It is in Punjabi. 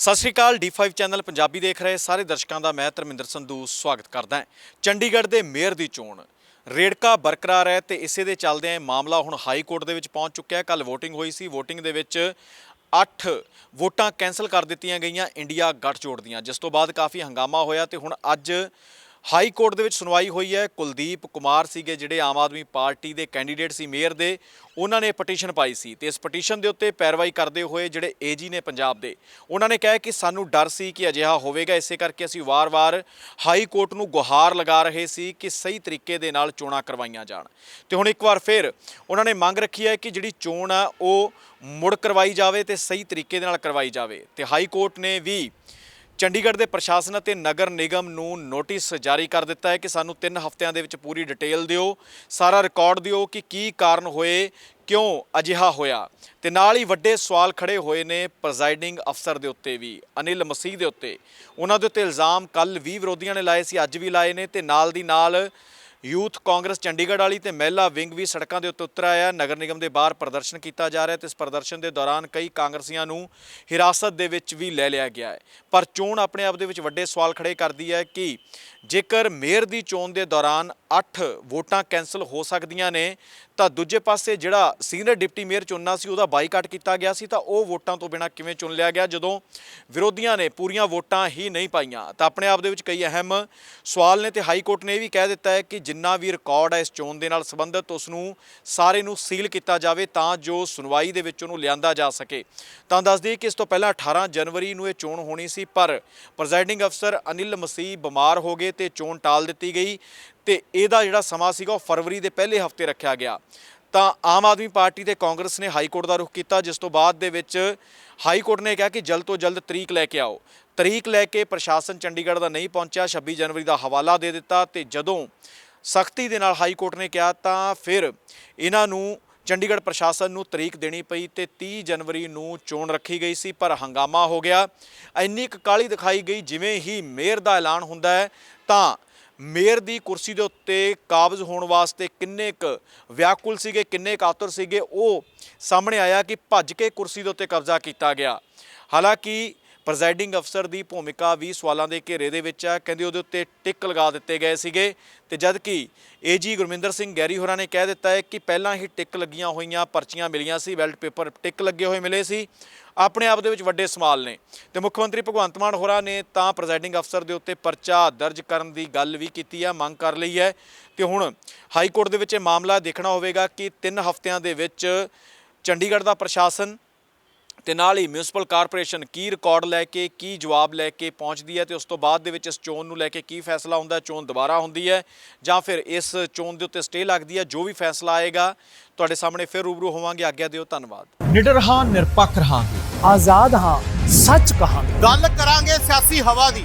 ਸਤਿ ਸ਼੍ਰੀ ਅਕਾਲ D5 ਚੈਨਲ ਪੰਜਾਬੀ ਦੇਖ ਰਹੇ ਸਾਰੇ ਦਰਸ਼ਕਾਂ ਦਾ ਮੈਂ ਧਰਮਿੰਦਰ ਸੰਧੂ ਸਵਾਗਤ ਕਰਦਾ ਹਾਂ। ਚੰਡੀਗੜ੍ਹ ਦੇ ਮੇਅਰ ਦੀ ਚੋਣ, ਰੇੜਕਾ ਬਰਕਰਾਰ ਹੈ ਤੇ ਇਸੇ ਦੇ ਚੱਲਦਿਆਂ ਮਾਮਲਾ ਹੁਣ ਹਾਈ ਕੋਰਟ ਦੇ ਵਿੱਚ ਪਹੁੰਚ ਚੁੱਕਿਆ ਹੈ। ਕੱਲ VOTING ਹੋਈ ਸੀ, VOTING ਦੇ ਵਿੱਚ 8 ਵੋਟਾਂ ਕੈਨਸਲ ਕਰ ਦਿੱਤੀਆਂ ਗਈਆਂ ਇੰਡੀਆ ਗੱਠਜੋੜ ਦੀਆਂ, ਜਿਸ ਤੋਂ ਬਾਅਦ ਕਾਫੀ ਹੰਗਾਮਾ ਹੋਇਆ ਤੇ ਹੁਣ ਅੱਜ ਹਾਈ ਕੋਰਟ ਦੇ ਵਿੱਚ ਸੁਣਵਾਈ ਹੋਈ ਹੈ। ਕੁਲਦੀਪ ਕੁਮਾਰ ਸੀਗੇ ਜਿਹੜੇ ਆਮ ਆਦਮੀ ਪਾਰਟੀ ਦੇ ਕੈਂਡੀਡੇਟ ਸੀ, ਮੇਅਰ ਦੇ। ਉਹਨਾਂ ਨੇ ਪਟੀਸ਼ਨ ਪਾਈ ਸੀ ਤੇ ਇਸ ਪਟੀਸ਼ਨ ਦੇ ਉੱਤੇ ਪੈਰਵਾਈ ਕਰਦੇ ਹੋਏ ਜਿਹੜੇ ਏਜੀ ਨੇ ਪੰਜਾਬ ਦੇ, ਉਹਨਾਂ ਨੇ ਕਿਹਾ ਕਿ ਸਾਨੂੰ ਡਰ ਸੀ ਕਿ ਅਜਿਹਾ ਹੋਵੇਗਾ। ਇਸੇ ਕਰਕੇ ਅਸੀਂ ਵਾਰ-ਵਾਰ ਹਾਈ ਕੋਰਟ ਨੂੰ ਗੁਹਾਰ ਲਗਾ ਰਹੇ ਸੀ ਕਿ ਸਹੀ ਤਰੀਕੇ ਦੇ ਨਾਲ ਚੋਣਾਂ ਕਰਵਾਈਆਂ ਜਾਣ। ਤੇ ਹੁਣ ਇੱਕ ਵਾਰ ਫਿਰ ਉਹਨਾਂ ਨੇ ਮੰਗ ਰੱਖੀ ਹੈ ਕਿ ਜਿਹੜੀ ਚੋਣ ਆ, ਉਹ ਮੁੜ ਕਰਵਾਈ ਜਾਵੇ ਤੇ ਸਹੀ ਤਰੀਕੇ ਦੇ ਨਾਲ ਕਰਵਾਈ ਜਾਵੇ। ਤੇ ਹਾਈ ਕੋਰਟ ਨੇ ਵੀ ਚੰਡੀਗੜ੍ਹ ਦੇ ਪ੍ਰਸ਼ਾਸਨ ਅਤੇ ਨਗਰ ਨਿਗਮ ਨੂੰ ਨੋਟਿਸ ਜਾਰੀ ਕਰ ਦਿੱਤਾ ਹੈ ਕਿ ਸਾਨੂੰ 3 ਹਫ਼ਤਿਆਂ ਦੇ ਵਿੱਚ ਪੂਰੀ ਡਿਟੇਲ ਦਿਓ, ਸਾਰਾ ਰਿਕਾਰਡ ਦਿਓ ਕਿ ਕੀ ਕਾਰਨ ਹੋਏ, ਕਿਉਂ ਅਜਿਹਾ ਹੋਇਆ। ਤੇ ਨਾਲ ਹੀ ਵੱਡੇ ਸਵਾਲ ਖੜੇ ਹੋਏ ਨੇ ਪ੍ਰੈਜ਼ਾਈਡਿੰਗ ਅਫਸਰ ਦੇ ਉੱਤੇ ਵੀ, ਅਨਿਲ ਮਸੀਹ ਦੇ ਉੱਤੇ। ਉਹਨਾਂ ਦੇ ਉੱਤੇ ਇਲਜ਼ਾਮ ਕੱਲ ਵੀ ਵਿਰੋਧੀਆਂ ਨੇ ਲਾਏ ਸੀ, ਅੱਜ ਵੀ ਲਾਏ ਨੇ ਤੇ ਨਾਲ ਦੀ ਨਾਲ ਯੂਥ ਕਾਂਗਰਸ ਚੰਡੀਗੜ੍ਹ ਵਾਲੀ ਤੇ ਮਹਿਲਾ ਵਿੰਗ ਵੀ ਸੜਕਾਂ ਦੇ ਉੱਤੇ ਉਤਰ ਆਇਆ ਨਗਰ ਨਿਗਮ ਦੇ ਬਾਹਰ ਪ੍ਰਦਰਸ਼ਨ ਕੀਤਾ ਜਾ ਰਿਹਾ ਤੇ ਇਸ ਪ੍ਰਦਰਸ਼ਨ ਦੇ ਦੌਰਾਨ ਕਈ ਕਾਂਗਰਸੀਆਂ ਨੂੰ ਹਿਰਾਸਤ ਦੇ ਵਿੱਚ ਵੀ ਲੈ ਲਿਆ ਗਿਆ ਹੈ। ਪਰ ਚੋਣ ਆਪਣੇ ਆਪ ਦੇ ਵਿੱਚ ਵੱਡੇ ਸਵਾਲ ਖੜੇ ਕਰਦੀ ਹੈ ਕਿ ਜੇਕਰ ਮੇਅਰ ਦੀ ਚੋਣ ਦੇ ਦੌਰਾਨ 8 ਵੋਟਾਂ ਕੈਨਸਲ ਹੋ ਸਕਦੀਆਂ ਨੇ, ਤਾਂ ਦੂਜੇ ਪਾਸੇ ਜਿਹੜਾ ਸੀਨੀਅਰ ਡਿਪਟੀ ਮੇਅਰ ਚੁਣਨਾ ਸੀ, ਉਹਦਾ ਬਾਈਕਾਟ ਕੀਤਾ ਗਿਆ ਸੀ, ਤਾਂ ਉਹ ਵੋਟਾਂ ਤੋਂ ਬਿਨਾਂ ਕਿਵੇਂ ਚੁਣ ਲਿਆ ਗਿਆ? ਜਦੋਂ ਵਿਰੋਧੀਆਂ ਨੇ ਪੂਰੀਆਂ ਵੋਟਾਂ ਹੀ ਨਹੀਂ ਪਾਈਆਂ, ਤਾਂ ਆਪਣੇ ਆਪ ਦੇ ਵਿੱਚ ਕਈ ਅਹਿਮ ਸਵਾਲ ਨੇ ਤੇ ਹਾਈ ਕੋਰਟ ਨੇ ਇਹ ਵੀ ਕਹਿ ਦਿੱਤਾ ਹੈ ਕਿ ਜਿੰਨਾ ਵੀ ਰਿਕਾਰਡ ਹੈ ਇਸ ਚੋਣ ਦੇ ਨਾਲ ਸੰਬੰਧਿਤ, ਉਸ ਨੂੰ ਸਾਰੇ ਨੂੰ ਸੀਲ ਕੀਤਾ ਜਾਵੇ ਤਾਂ ਜੋ ਸੁਣਵਾਈ ਦੇ ਵਿੱਚ ਉਹਨੂੰ ਲਿਆਂਦਾ ਜਾ ਸਕੇ। ਤਾਂ ਦੱਸ ਦਈਏ ਕਿ ਇਸ ਤੋਂ ਪਹਿਲਾਂ 18 ਜਨਵਰੀ ਨੂੰ ਇਹ ਚੋਣ ਹੋਣੀ ਸੀ, ਪਰ ਪ੍ਰੈਜ਼ਾਈਡਿੰਗ ਅਫਸਰ ਅਨਿਲ ਮਸੀਹ ਬਿਮਾਰ ਹੋ ਗਏ ਤੇ ਚੋਣ ਟਾਲ ਦਿੱਤੀ ਗਈ ਤੇ ਇਹਦਾ ਜਿਹੜਾ ਸਮਾਂ ਸੀਗਾ ਉਹ ਫਰਵਰੀ ਦੇ ਪਹਿਲੇ ਹਫ਼ਤੇ ਰੱਖਿਆ ਗਿਆ। ਤਾਂ ਆਮ ਆਦਮੀ ਪਾਰਟੀ ਤੇ ਕਾਂਗਰਸ ਨੇ ਹਾਈ ਕੋਰਟ ਦਾ ਰੁਖ ਕੀਤਾ, ਜਿਸ ਤੋਂ ਬਾਅਦ ਦੇ ਵਿੱਚ ਹਾਈ ਕੋਰਟ ਨੇ ਕਿਹਾ ਕਿ ਜਲਦ ਤੋਂ ਜਲਦ ਤਰੀਕ ਲੈ ਕੇ ਆਓ। ਤਰੀਕ ਲੈ ਕੇ ਪ੍ਰਸ਼ਾਸਨ ਚੰਡੀਗੜ੍ਹ ਦਾ ਨਹੀਂ ਪਹੁੰਚਿਆ 26 ਜਨਵਰੀ ਦਾ ਹਵਾਲਾ ਦੇ ਦਿੱਤਾ ਤੇ ਜਦੋਂ ਸਖਤੀ ਦੇ ਨਾਲ ਹਾਈ ਕੋਰਟ ਨੇ ਕਿਹਾ ਤਾਂ ਫਿਰ ਇਹਨਾਂ ਨੂੰ ਚੰਡੀਗੜ੍ਹ ਪ੍ਰਸ਼ਾਸਨ ਨੂੰ ਤਰੀਕ ਦੇਣੀ ਪਈ ਤੇ 30 ਜਨਵਰੀ ਨੂੰ ਚੋਣ ਰੱਖੀ ਗਈ ਸੀ, ਪਰ ਹੰਗਾਮਾ ਹੋ ਗਿਆ। ਇੰਨੀ ਕੁ ਕਾਲੀ ਦਿਖਾਈ ਗਈ, ਜਿਵੇਂ ਹੀ ਮੇਅਰ ਦਾ ਐਲਾਨ ਹੁੰਦਾ ਹੈ, ਤਾਂ ਮੇਅਰ ਦੀ ਕੁਰਸੀ ਦੇ ਉੱਤੇ ਕਾਬਜ਼ ਹੋਣ ਵਾਸਤੇ ਕਿੰਨੇ ਕੁ ਵਿਆਕੁਲ ਸੀਗੇ, ਕਿੰਨੇ ਕਾਤਰ ਸੀਗੇ, ਉਹ ਸਾਹਮਣੇ ਆਇਆ ਕਿ ਭੱਜ ਕੇ ਕੁਰਸੀ ਦੇ ਉੱਤੇ ਕਬਜ਼ਾ ਕੀਤਾ ਗਿਆ। ਹਾਲਾਂਕਿ ਪ੍ਰੈਜ਼ਾਈਡਿੰਗ ਅਫਸਰ ਦੀ ਭੂਮਿਕਾ ਵੀ ਸਵਾਲਾਂ ਦੇ ਘੇਰੇ ਦੇ ਵਿੱਚ ਆ। ਕਹਿੰਦੇ ਉਹਦੇ ਉੱਤੇ ਟਿਕ ਲਗਾ ਦਿੱਤੇ ਗਏ ਸੀਗੇ। ਤੇ ਜਦ ਕਿ ਏਜੀ ਗੁਰਮਿੰਦਰ ਸਿੰਘ ਗੈਰੀ ਹੋਰਾਂ ਨੇ ਕਹਿ ਦਿੱਤਾ ਹੈ ਕਿ ਪਹਿਲਾਂ ਹੀ ਟਿਕ ਲੱਗੀਆਂ ਹੋਈਆਂ ਪਰਚੀਆਂ ਮਿਲੀਆਂ ਸੀ ਵੈਲਟ ਪੇਪਰ ਟਿਕ ਲੱਗੇ ਹੋਏ ਮਿਲੇ ਸੀ। ਆਪਣੇ ਆਪ ਦੇ ਵਿੱਚ ਵੱਡੇ ਸਵਾਲ ਨੇ। ਤੇ ਮੁੱਖ ਮੰਤਰੀ ਭਗਵੰਤ ਮਾਨ ਹੋਰਾਂ ਨੇ ਤਾਂ ਪ੍ਰੈਜ਼ਾਈਡਿੰਗ ਅਫਸਰ ਦੇ ਉੱਤੇ ਪਰਚਾ ਦਰਜ ਕਰਨ ਦੀ ਗੱਲ ਵੀ ਕੀਤੀ ਆ, ਮੰਗ ਕਰ ਲਈ ਹੈ। ਤੇ ਹੁਣ ਹਾਈ ਕੋਰਟ ਦੇ ਵਿੱਚ ਇਹ ਮਾਮਲਾ ਦੇਖਣਾ ਹੋਵੇਗਾ ਕਿ 3 ਹਫ਼ਤਿਆਂ ਦੇ ਵਿੱਚ ਚੰਡੀਗੜ੍ਹ ਦਾ ਪ੍ਰਸ਼ਾਸਨ ਤੇ ਨਾਲ ਹੀ ਮਿਊਨਿਸਪਲ ਕਾਰਪੋਰੇਸ਼ਨ ਕੀ ਰਿਕਾਰਡ ਲੈ ਕੇ ਕੀ ਜਵਾਬ ਲੈ ਕੇ ਪਹੁੰਚਦੀ ਹੈ ਤੇ ਉਸ ਤੋਂ ਬਾਅਦ ਦੇ ਵਿੱਚ ਇਸ ਚੋਣ ਨੂੰ ਲੈ ਕੇ ਕੀ ਫੈਸਲਾ ਹੁੰਦਾ ਹੈ? ਚੋਣ ਦੁਬਾਰਾ ਹੁੰਦੀ ਹੈ ਜਾਂ ਫਿਰ ਇਸ ਚੋਣ ਦੇ ਉੱਤੇ ਸਟੇ ਲੱਗਦੀ ਹੈ? ਜੋ ਵੀ ਫੈਸਲਾ ਆਏਗਾ ਤੁਹਾਡੇ ਸਾਹਮਣੇ ਫਿਰ ਰੂਬਰੂ ਹੋਵਾਂਗੇ। ਆਗਿਆ ਦਿਓ ਧੰਨਵਾਦ। ਨਿਡਰ ਹਾਂ ਨਿਰਪੱਖ ਰਹਾਂਗੇ। ਆਜ਼ਾਦ ਹਾਂ ਸੱਚ ਕਹਾਂਗੇ। ਗੱਲ ਕਰਾਂਗੇ ਸਿਆਸੀ ਹਵਾ ਦੀ।